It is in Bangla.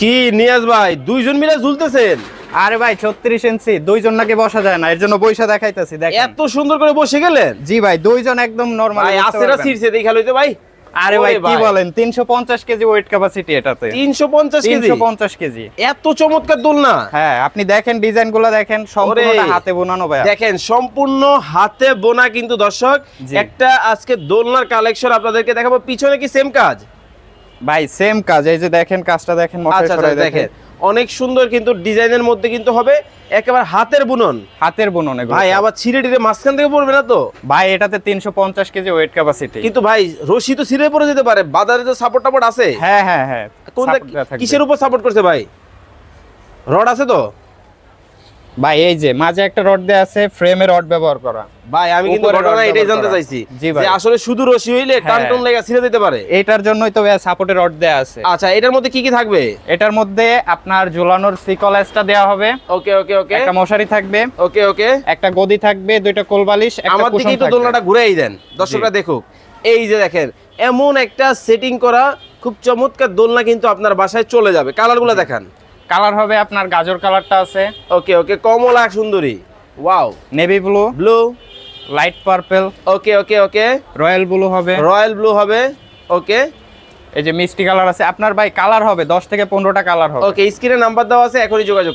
কি নিয়াজ ভাই? দুইজন মিলে ঝুলতেছেন? আরে ভাই ছত্রিশ ইঞ্চি দুইজন নাকি বসা যায় না এর জন্য বৈশা দেখাইতেছি দেখেন। এত সুন্দর করে বসে গেলেন? জি ভাই দুইজন একদম নরমাল আসেরা সিরছে দেখা লইতে ভাই? আরে ভাই কি বলেন তিনশো পঞ্চাশ কেজি ওয়েট ক্যাপাসিটি এটাতে। তিনশো পঞ্চাশ কেজি? তিনশো পঞ্চাশ কেজি। এত চমৎকার দোলনা। হ্যাঁ আপনি দেখেন ডিজাইনগুলো দেখেন সম্পূর্ণটা হাতে বোনানো ভাই দেখেন সম্পূর্ণ হাতে বোনা কিন্তু দর্শক। একটা আজকে দোলনার কালেকশন আপনাদেরকে দেখাবো পিছনে কি সেম কাজ? ভাই সেম কাজ। এই যে দেখেন কাজটা দেখেন আচ্ছা আচ্ছা দেখেন। অনেক সুন্দর কিন্তু ডিজাইনের মধ্যে কিন্তু হবে একেবারে হাতের বুনন। হাতের বুনন ভাই আবার ছিঁড়ে টিড়ে মাঝখান থেকে পড়বে না তো? ভাই এটাতে তিনশো পঞ্চাশ কেজি ওয়েট ক্যাপাসিটি কিন্তু ভাই রশি তো ছিঁড়ে পড়ে যেতে পারে। বাজারে তো সাপোর্ট টাপোর্ট আছে। হ্যাঁ হ্যাঁ হ্যাঁ। থাকবে। কিসের উপর সাপোর্ট করছে ভাই? রড আছে তো? ভাই এই যে মাঝে একটা রড দেয়া আছে ফ্রেমে রড ব্যবহার করা। ভাই আমি কিন্তু ঘটনা এটাই জানতে চাইছি। যে আসলে শুধু রশি হইলে টান হ্যাঁ। টান লেগে ছিঁড়ে যেতে পারে? এটার জন্যই তো সাপোর্টের রড দেয়া আছে। আচ্ছা এটার মধ্যে কি কি থাকবে? এটার মধ্যে আপনার ঝুলানোর সিকলেসটা দেওয়া হবে। ওকে ওকে ওকে। একটা মশারি থাকবে। ওকে ওকে। একটা গদি থাকবে দুইটা কোলবালিশ একটা আমার দিকেই তো দোলনাটা ঘুরেই দেন দর্শকরা দেখুক। এই যে দেখেন এমন একটা সেটিং করা খুব চমৎকার দোলনা কিন্তু আপনার বাসায় চলে যাবে। কালারগুলো দেখান। কালার হবে আপনার গাজর কালারটা আছে। ওকে ওকে কমলা সুন্দরী। Wow navy blue blue light purple okay okay okay royal blue হবে। রয়্যাল ব্লু হবে ওকে এই যে মিষ্টি কালার আছে আপনার ভাই কালার হবে দশ থেকে পনেরোটা কালার হবে। ওকে স্ক্রিনে নাম্বার দেওয়া আছে এখনই যোগাযোগ